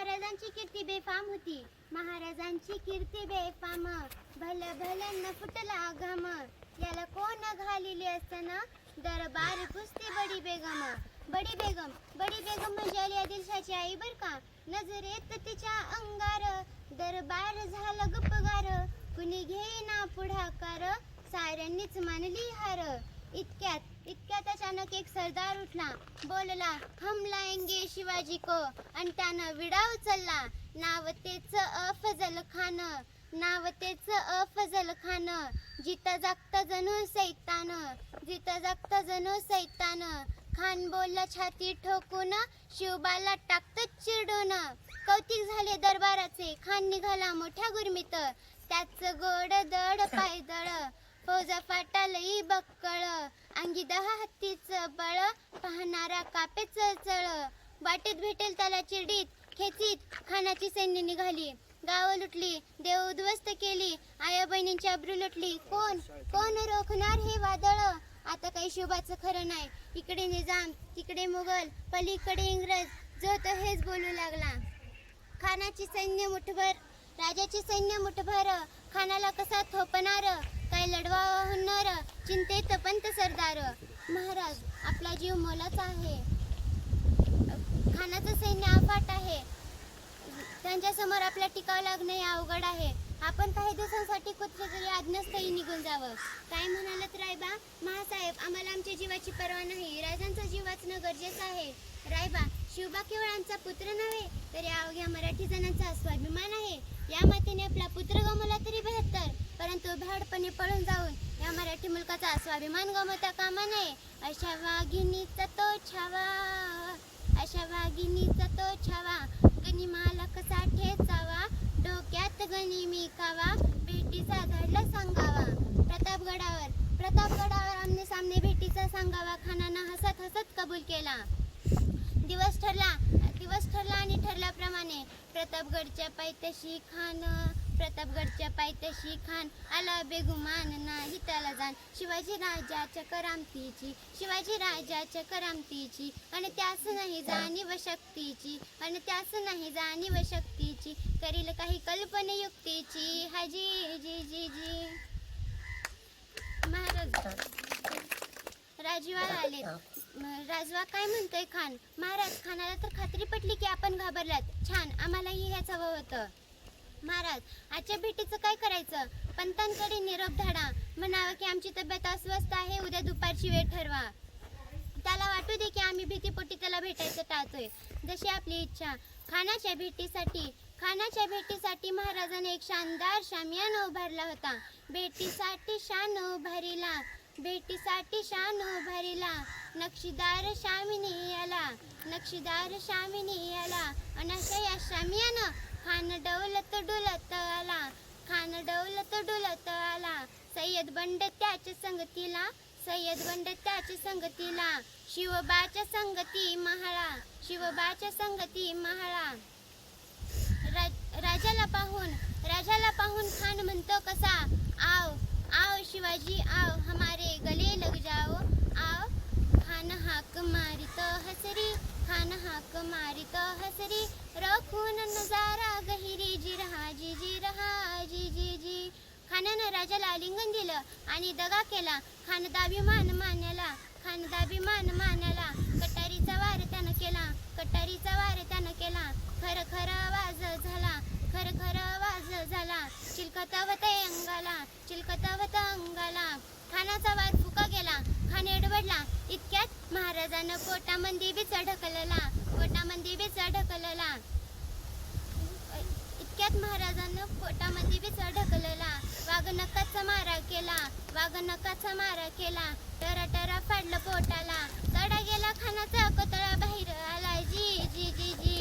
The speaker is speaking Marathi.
महाराजांची कीर्ती बेफाम होती. महाराजांची कीर्ती बेफाम. भल न फुटला घम याला कोण घालिली असताना दरबार कुस्ती बडी बेगम. बडी बेगम. बडी बेगम म्हणजे अली आदिलशाची आई बर का? नजरेत तिच्या अंगार. दरबार झाला गपगार कुणी घेईना पुढाकार. साऱ्यांनीच मानली हार. इतक्यात इतक्यात अचानक एक सरदार उठला. बोलला हम लाएंगे शिवाजी को. आणि त्यानं विडा उचलला. नाव तेच अफजल खान नाव तेच अफजल खान. जिता जागत जणू सैतान जिता जागत जणू सैतान. खान बोलला छाती ठोकून शिवबाला टाकत चिरडून. कौतिक झाले दरबाराचे. खान निघाला मोठ्या गुरमीत. त्याच गोड दड पायदळ. फौजा फाटालई बक्कळ. अंगी दहा हत्तीच बळ पाहणारा कापे चळचळ वाटेत भेटेल त्याला चिरडीत खेचीत खानाची सैन्य निघाली. गाव लुटली देव उद्ध्वस्त केली. आया बहिणींची अब्रू लुटली. कोण? कोण रोखणार हे वादळ? आता काही शुभाचं खरं नाही. इकडे निजाम तिकडे मुघल पलीकडे इंग्रज. जो तो हेच बोलू लागला. खानाची सैन्य मुठभर राजाची सैन्य मुठभर. खानाला कसा थोपणार? काय लढवा होणार चिंतेत पंत सरदार. महाराज आपला जीव मोलाच आहे. खानाचं सैन्य अफाट आहे. त्यांच्यासमोर आपला टिकावं लागणं हे अवघड आहे. आपण काही दिवसांसाठी कुठे तरी आज्ञास्थळी निघून जावं. काय म्हणालत रायबा? महासाहेब आम्हाला आमच्या जीवाची पर्वा नाही. राजांचा जीव वाचणं गरजेचं आहे. रायबा शिवबा केवळ आमचा पुत्र नव्हे तर या अवघ्या मराठी जणांचा स्वाभिमान आहे. या मातेने आपला पुत्र गमवला तरी बेहत्तर परंतु पळून जाऊन या मराठी मुलकाचा स्वाभिमान गमवता कामा नये. अशा वाघिणीचा तो छावा अशा वाघिणीचा तो छावा गनिमाला कसा ठेचावा डोक्यात गणी मी कावा भेटीचा धडला सांगावा. प्रतापगडावर प्रतापगडावर आमने सामने भेटीचा सांगावा खानानं हसत हसत कबूल केला. दिवस ठरला दिवस ठरला आणि ठरल्याप्रमाणे प्रतापगडच्या पायथ्याशी खान प्रतापगडच्या पायथ्याशी खान आला बेगुमान नाही त्याला जाण. शिवाजी राजाच्या करामतीची शिवाजी राजाच्या करामतीची आणि त्यास नाही जाणीव शक्तीची आणि त्यास नाही जाणीव शक्तीची करील काही कल्पनेयुक्तीची. हाजी जी जी जी. महाराज राजवा आले. राजवा काय म्हणतोय खान? महाराज खानाला तर खात्री पटली की आपण घाबरलात. छान आम्हालाही ह्याच हवं होतं. महाराज आजच्या भेटीचं काय करायचं? पंतांकडे निरोप धाडा. म्हणावं की आमची तब्येत अस्वस्थ आहे उद्या दुपारची वेळ ठरवा. त्याला वाटू दे की आम्ही भीतीपोटी त्याला भेटायचं टाळतोय. जशी आपली इच्छा. खानाच्या भेटीसाठी खानाच्या भेटीसाठी महाराजाने एक शानदार शामियान उभारला होता. भेटीसाठी शान उभारिला. भेटीसाठी शान उभारिला. नक्षीदार शामिनी आला. नक्षीदार शामिनी आला. अनाशा या शामियानं खान डवलत डुलत आला खान डवलत डुलत आला सय्यद बंड त्याच्या संगतीला सय्यद बंड त्याच्या संगतीला. शिवबाच्या संगती महाळा शिवबाच्या संगती महाळा. राज- राजाला पाहून राजाला पाहून खान म्हणतो कसा आव आव शिवाजी आव हमारे गले लग जाओ. खान मारित हसरी रखून नजारा गहिरी जी रहा जी जी रहा जी जी जी. खानानं राजाला लिंगन दिलं आणि दगा केला. खानदाभिमान मान्याला खानदाभिमान मान्याला कटारीचा वार त्यानं केला कटारीचा वार त्यानं केला. खर खर आवाज झाला खर खर आवाज झाला. चिलकतावत अंगाला चिलकतावत अंगाला. खानाचा वार फुका गेला हा निडवडला इतक्यात महाराजानं पोटामंदी बी ढकलला. पोटामंदी बी ढकलला. इतक्यात महाराजानं पोटामध्ये बी ढकलला. वाघनकाचा मारा केला. वाघनकाचा मारा केला. टरा टरा फाडलं पोटाला. तडा गेला खानाचा कोतळा बाहेर आला. जी जी जी जी.